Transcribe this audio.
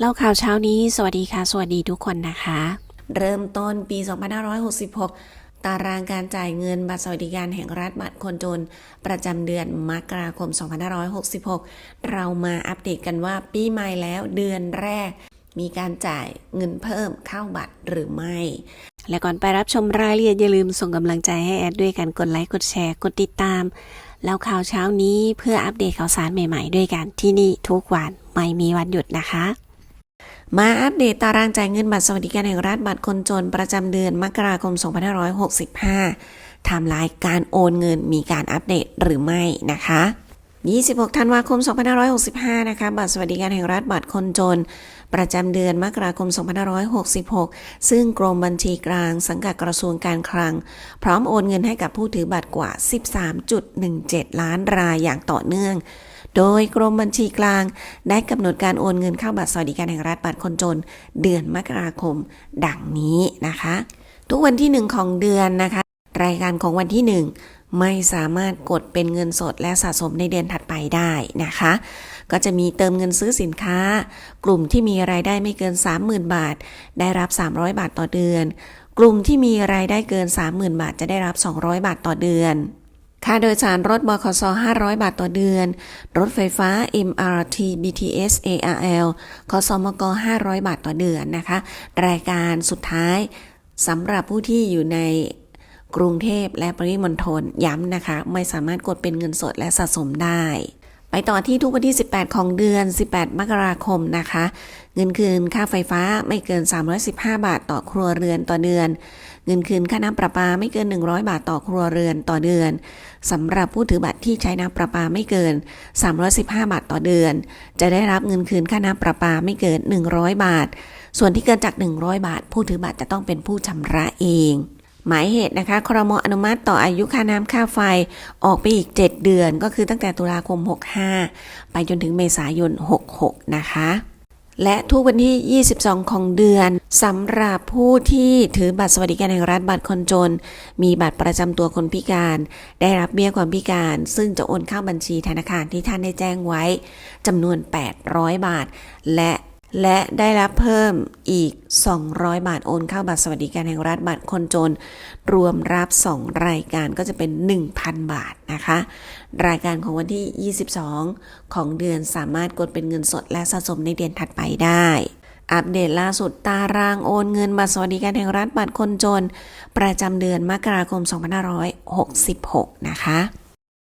เล่าข่าวเช้านี้ สวัสดีค่ะ สวัสดีทุกคนนะคะ เริ่มต้นปี 2566 ตารางการจ่ายเงินบัตรสวัสดิการแห่งรัฐบัตรคนจน ประจำเดือนมกราคม 2566 เรามาอัปเดตกันว่าปีใหม่แล้วเดือนแรก มีการจ่ายเงินเพิ่มเข้าบัตรหรือไม่ และก่อนไปรับชมรายละเอียดอย่าลืมส่งกำลังใจให้แอดด้วยกันกดไลค์กดแชร์กดติดตามแล้วข่าวเช้านี้เพื่ออัปเดตข่าวสารใหม่ ๆ ด้วยกันที่นี่ทุกวันไม่มีวันหยุดนะคะ มาอัปเดตตารางจ่ายเงินบัตรสวัสดิการแห่งรัฐบัตรคนจนประจำเดือนมกราคม 2565ไทม์ไลน์การโอนเงินมีการอัปเดตหรือไม่นะคะ 26 ธันวาคม 2565 นะคะ บัตรสวัสดิการแห่งรัฐบัตรคนจน ประจำเดือนมกราคม 2566 ซึ่งกรมบัญชีกลางสังกัดกระทรวงการคลัง พร้อมโอนเงินให้กับผู้ถือบัตรกว่า 13.17 ล้านรายอย่างต่อเนื่อง โดยกรมบัญชีกลาง ได้กำหนดการโอนเงินเข้าบัตรสวัสดิการแห่งรัฐบัตรคนจน เดือนมกราคม ดังนี้นะคะ ทุกวันที่ 1 ของเดือนนะคะ รายการของวันที่ 1 ไม่สามารถกดเป็นเงินสดและสะสมในเดือนถัดไปได้นะคะ ก็จะมีเติมเงินซื้อสินค้า กลุ่มที่มีรายได้ไม่เกิน 30,000 บาท ได้รับ 300 บาทต่อเดือน กลุ่มที่มีรายได้เกิน 30,000 บาท จะได้รับ 200 บาทต่อเดือน ค่าโดยสารรถบขส500 บาทต่อเดือน รถไฟฟ้า MRT BTS ARL ขสมก 500 บาทต่อเดือนนะคะ รายการสุดท้ายสำหรับผู้ที่อยู่ในกรุงเทพและปริมณฑลย้ำนะคะ ไม่สามารถกดเป็นเงินสดและสะสมได้ ไปต่อที่ทุกวันที่ 18 ของเดือน 18 มกราคมนะคะ เงินคืนค่าไฟฟ้าไม่เกิน 315 บาทต่อครัวเรือนต่อเดือน เงินคืนค่าน้ำประปาไม่เกิน 100 บาทต่อครัวเรือนต่อเดือนสำหรับผู้ถือบัตรที่ใช้น้ำประปาไม่เกิน 315 บาทต่อเดือน จะได้รับเงินคืนค่าน้ำประปาไม่เกิน 100 บาท ส่วนที่เกินจาก 100 บาท ผู้ถือบัตรจะต้องเป็นผู้ชำระเอง หมายเหตุนะคะครมอนุมัติต่ออายุค่าน้ำค่าไฟออกไปอีก 7 เดือน ก็คือตั้งแต่ตุลาคม 65 ไปจนถึงเมษายน 66 นะคะ และทุกวันที่ 22 ของเดือนสำหรับผู้ที่ถือบัตรสวัสดิการแห่งรัฐบัตรคนจน มีบัตรประจำตัวคนพิการ ได้รับเบี้ยความพิการ ซึ่งจะโอนเข้าบัญชีธนาคารที่ท่านได้แจ้งไว้จำนวน 800 บาท และ และได้รับเพิ่มอีก 200 บาทโอนเข้าบัตรสวัสดิการแห่งรัฐบัตรคนจน รวมรับ 2 รายการก็จะเป็น 1,000 บาทนะคะ รายการของวันที่ 22 ของเดือนสามารถกดเป็นเงินสดและสะสมในเดือนถัดไปได้อัปเดตล่าสุดตารางโอนเงินบัตรสวัสดิการแห่งรัฐบัตรคนจน ประจำเดือนมกราคม 2566 นะคะ